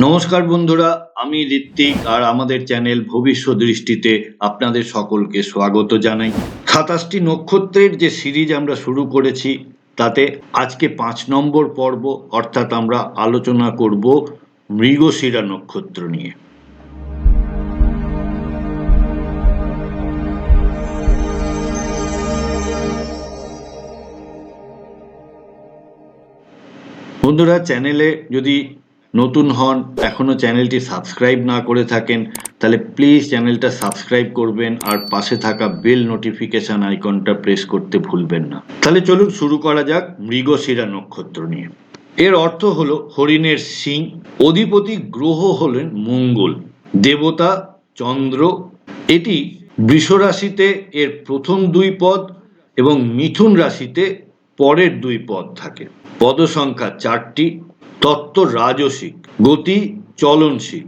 নমস্কার বন্ধুরা, আমি ঋত্বিক আর আমাদের চ্যানেল ভবিষ্যৎ দৃষ্টিতে আপনাদের সকলকে স্বাগত জানাই। সাতাশটি নক্ষত্রের যে সিরিজ আমরা শুরু করেছি, তাতে আজকে পাঁচ নম্বর পর্ব, অর্থাৎ আমরা আলোচনা করব মৃগশিরা নক্ষত্র নিয়ে। বন্ধুরা, চ্যানেলে যদি নতুন হন এখনও চ্যানেলটি সাবস্ক্রাইব না করে থাকেন, তাহলে প্লিজ চ্যানেলটা সাবস্ক্রাইব করবেন আর পাশে থাকা বেল নোটিফিকেশন আইকনটা প্রেস করতে ভুলবেন না। তাহলে চলুন শুরু করা যাক মৃগশিরা নক্ষত্র নিয়ে। এর অর্থ হলো হরিণের সিং। অধিপতি গ্রহ হলেন মঙ্গল, দেবতা চন্দ্র। এটি বৃষ রাশিতে এর প্রথম দুই পদ এবং মিথুন রাশিতে পরের দুই পদ থাকে। পদ সংখ্যা চারটি। তত্ত্ব রাজসিক, গতি চলনশীল।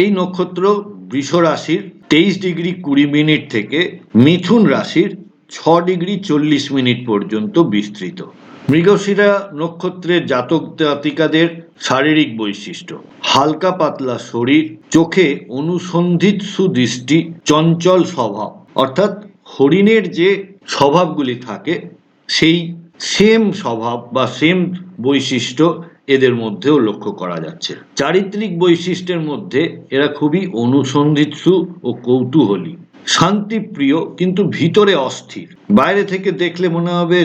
এই নক্ষত্র বৃষ রাশির তেইশ ডিগ্রি কুড়ি মিনিট থেকে মিথুন রাশির ছ ডিগ্রি চল্লিশ মিনিট পর্যন্ত বিস্তৃত। মৃগশিরা নক্ষত্রের জাতক জাতিকাদের শারীরিক বৈশিষ্ট্য। হালকা পাতলা শরীর, চোখে অনুসন্ধিত সুদৃষ্টি, চঞ্চল স্বভাব। অর্থাৎ হরিণের যে স্বভাবগুলি থাকে, সেই সেম স্বভাব বা সেম বৈশিষ্ট্য এদের মধ্যেও লক্ষ্য করা যাচ্ছে। চারিত্রিক বৈশিষ্ট্যের মধ্যে এরা খুবই অনুসন্ধিৎসু ও কৌতূহলী। শান্তিপ্রিয়, কিন্তু ভিতরে অস্থির। বাইরে থেকে দেখলে মনে হবে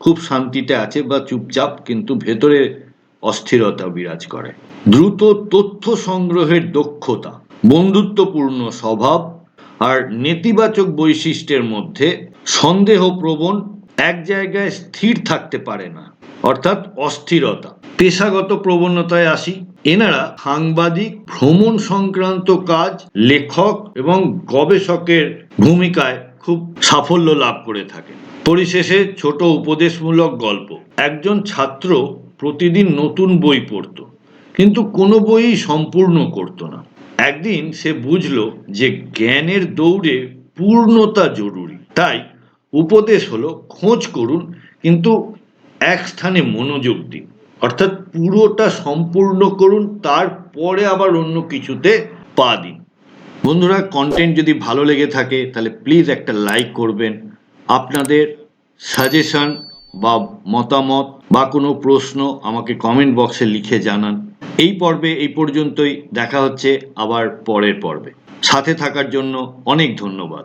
খুব শান্তিতে আছে বা চুপচাপ, কিন্তু ভেতরে অস্থিরতা বিরাজ করে। দ্রুত তথ্য সংগ্রহের দক্ষতা, বন্ধুত্বপূর্ণ স্বভাব আর নেতিবাচক বৈশিষ্ট্যের মধ্যে সন্দেহপ্রবণ এক জায়গায় স্থির থাকতে পারে না, অর্থাৎ অস্থিরতা। পেশাগত প্রবণতায় আসি। এনারা সাংবাদিক, ভ্রমণ সংক্রান্ত কাজ, লেখক এবং গবেষকের ভূমিকায় খুব সাফল্য লাভ করে থাকে পরিশেষে ছোট উপদেশমূলক গল্প। একজন ছাত্র প্রতিদিন নতুন বই পড়ত, কিন্তু কোনো বইই সম্পূর্ণ করত না। একদিন সে বুঝলো যে জ্ঞানের দৌড়ে পূর্ণতা জরুরি। তাই উপদেশ হলো, খোঁজ করুন, কিন্তু এক স্থানে মনোযোগ দিন। অর্থাৎ পুরোটা সম্পূর্ণ করুন, তারপরে আবার অন্য কিছুতে পা দিন। বন্ধুরা কন্টেন্ট যদি ভালো লেগে থাকে, তাহলে প্লিজ একটা লাইক করবেন। আপনাদের সাজেশন বা মতামত বা কোনো প্রশ্ন আমাকে কমেন্ট বক্সে লিখে জানান। এই পর্বে, এই পর্যন্তই দেখা হচ্ছে আবার পরের পর্বে। সাথে থাকার জন্য অনেক ধন্যবাদ।